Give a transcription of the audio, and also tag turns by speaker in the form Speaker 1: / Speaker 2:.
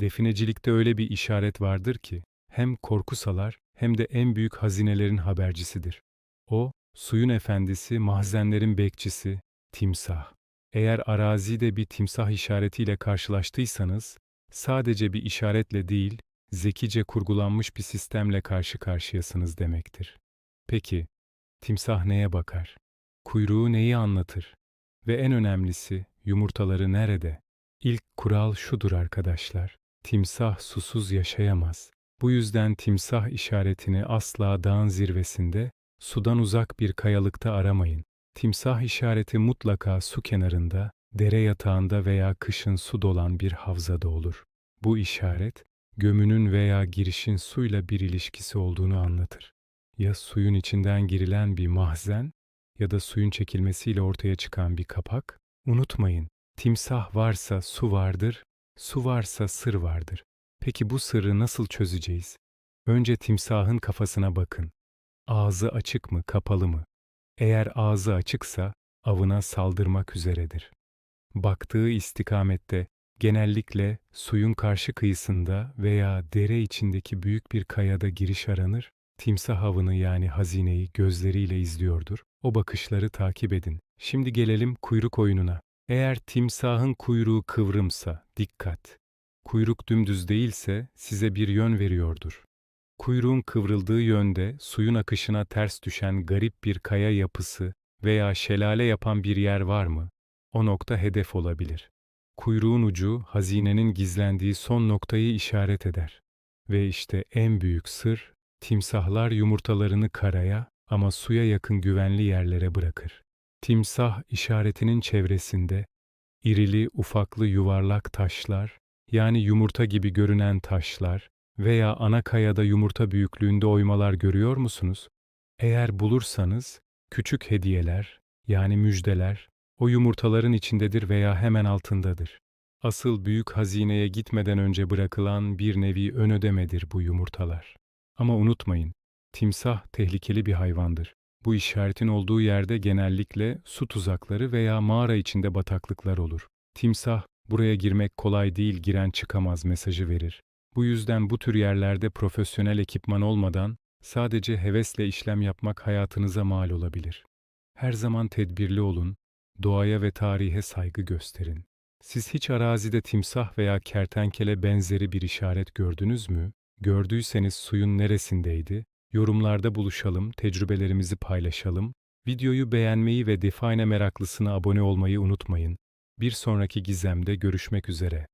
Speaker 1: Definecilikte öyle bir işaret vardır ki hem korku salar hem de en büyük hazinelerin habercisidir. O, suyun efendisi, mahzenlerin bekçisi, timsah. Eğer arazide bir timsah işaretiyle karşılaştıysanız, sadece bir işaretle değil, zekice kurgulanmış bir sistemle karşı karşıyasınız demektir. Peki, timsah neye bakar? Kuyruğu neyi anlatır? Ve en önemlisi, yumurtaları nerede? İlk kural şudur arkadaşlar. Timsah susuz yaşayamaz. Bu yüzden timsah işaretini asla dağın zirvesinde, sudan uzak bir kayalıkta aramayın. Timsah işareti mutlaka su kenarında, dere yatağında veya kışın su dolan bir havzada olur. Bu işaret, gömünün veya girişin suyla bir ilişkisi olduğunu anlatır. Ya suyun içinden girilen bir mahzen ya da suyun çekilmesiyle ortaya çıkan bir kapak, unutmayın, timsah varsa su vardır, su varsa sır vardır. Peki bu sırrı nasıl çözeceğiz? Önce timsahın kafasına bakın. Ağzı açık mı, kapalı mı? Eğer ağzı açıksa avına saldırmak üzeredir. Baktığı istikamette genellikle suyun karşı kıyısında veya dere içindeki büyük bir kayada giriş aranır. Timsah avını yani hazineyi gözleriyle izliyordur. O bakışları takip edin. Şimdi gelelim kuyruk oyununa. Eğer timsahın kuyruğu kıvrımsa dikkat. Kuyruk dümdüz değilse size bir yön veriyordur. Kuyruğun kıvrıldığı yönde suyun akışına ters düşen garip bir kaya yapısı veya şelale yapan bir yer var mı? O nokta hedef olabilir. Kuyruğun ucu hazinenin gizlendiği son noktayı işaret eder. Ve işte en büyük sır, timsahlar yumurtalarını karaya ama suya yakın güvenli yerlere bırakır. Timsah işaretinin çevresinde irili ufaklı yuvarlak taşlar, yani yumurta gibi görünen taşlar veya ana kayada yumurta büyüklüğünde oymalar görüyor musunuz? Eğer bulursanız küçük hediyeler, yani müjdeler, o yumurtaların içindedir veya hemen altındadır. Asıl büyük hazineye gitmeden önce bırakılan bir nevi ön ödemedir bu yumurtalar. Ama unutmayın, timsah tehlikeli bir hayvandır. Bu işaretin olduğu yerde genellikle su tuzakları veya mağara içinde bataklıklar olur. Timsah, buraya girmek kolay değil giren çıkamaz mesajı verir. Bu yüzden bu tür yerlerde profesyonel ekipman olmadan sadece hevesle işlem yapmak hayatınıza mal olabilir. Her zaman tedbirli olun, doğaya ve tarihe saygı gösterin. Siz hiç arazide timsah veya kertenkele benzeri bir işaret gördünüz mü? Gördüyseniz suyun neresindeydi? Yorumlarda buluşalım, tecrübelerimizi paylaşalım. Videoyu beğenmeyi ve Define meraklısına abone olmayı unutmayın. Bir sonraki gizemde görüşmek üzere.